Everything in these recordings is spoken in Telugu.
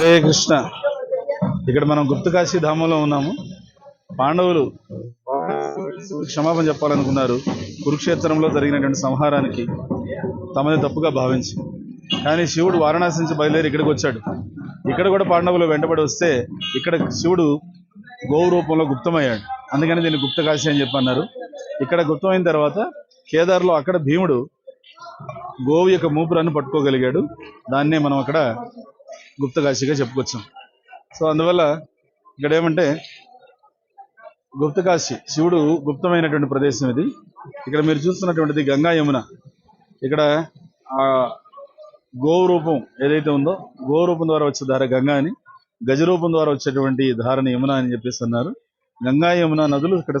హే కృష్ణ. ఇక్కడ మనం గుప్తకాశీ ధామంలో ఉన్నాము. పాండవులు క్షమాపణ చెప్పాలనుకున్నారు. కురుక్షేత్రంలో జరిగినటువంటి సంహారానికి తమని తప్పుగా భావించి. కానీ శివుడు వారణాసి నుంచి బయలుదేరి ఇక్కడికి వచ్చాడు. ఇక్కడ కూడా పాండవులు వెంటబడి వస్తే ఇక్కడ శివుడు గోవు రూపంలో గుప్తమయ్యాడు. అందుకని దీన్ని గుప్తకాశీ అని చెప్పి అన్నారు. ఇక్కడ గుప్తమైన తర్వాత కేదార్లో అక్కడ భీముడు గోవు యొక్క మూపురాన్ని పట్టుకోగలిగాడు. దాన్నే మనం అక్కడ గుప్తకాశిగా చెప్పుకొచ్చాం. సో అందువల్ల ఇక్కడ ఏమంటే గుప్తకాశి శివుడు గుప్తమైనటువంటి ప్రదేశం ఇది. ఇక్కడ మీరు చూస్తున్నటువంటిది గంగా యమున. ఇక్కడ ఆ ఏదైతే ఉందో గోవు రూపం ద్వారా వచ్చే ధార గంగా అని గజ రూపం ద్వారా వచ్చేటువంటి ధారని యమున అని చెప్పేసి అన్నారు. గంగా యమున నదులు ఇక్కడ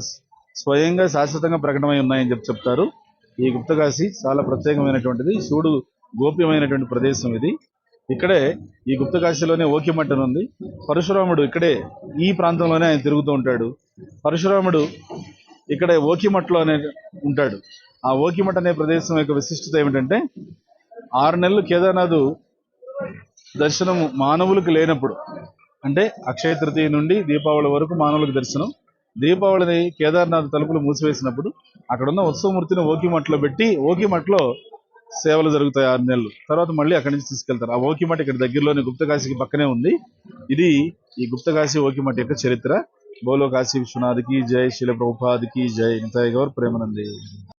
స్వయంగా శాశ్వతంగా ప్రకటమై ఉన్నాయని చెప్పి చెప్తారు. ఈ గుప్తకాశి చాలా ప్రత్యేకమైనటువంటిది. శివుడు గోప్యమైనటువంటి ప్రదేశం ఇది. ఇక్కడే ఈ గుప్తకాశీలోనే ఓకిమట్టన్ ఉంది. పరశురాముడు ఇక్కడే ఈ ప్రాంతంలోనే ఆయన తిరుగుతూ ఉంటాడు. పరశురాముడు ఇక్కడే ఓకిమట్లో అనే ఉంటాడు. ఆ ఓకిమఠ అనే ప్రదేశం యొక్క విశిష్టత ఏమిటంటే ఆరు నెలలు కేదార్నాథ్ దర్శనం మానవులకు లేనప్పుడు అంటే అక్షయ తృతీయ నుండి దీపావళి వరకు మానవులకు దర్శనం దీపావళిని కేదార్నాథ్ తలుపులు మూసివేసినప్పుడు అక్కడున్న ఉత్సవమూర్తిని ఓకిమట్లో పెట్టి ఓకిమట్లో సేవలు జరుగుతాయి ఆరు నెలలు. తర్వాత మళ్ళీ అక్కడి నుంచి తీసుకెళ్తారు. ఆ ఓకిమఠ ఇక్కడ దగ్గరలోని గుప్తకాశికి పక్కనే ఉంది. ఇది ఈ గుప్తకాశీ ఓకిమఠ యొక్క చరిత్ర. బోలో కాశీ విశ్వనాథ్కి జై శిల ప్రభుపాదికి జై. నితాయ్ గౌర్ ప్రేమనంది?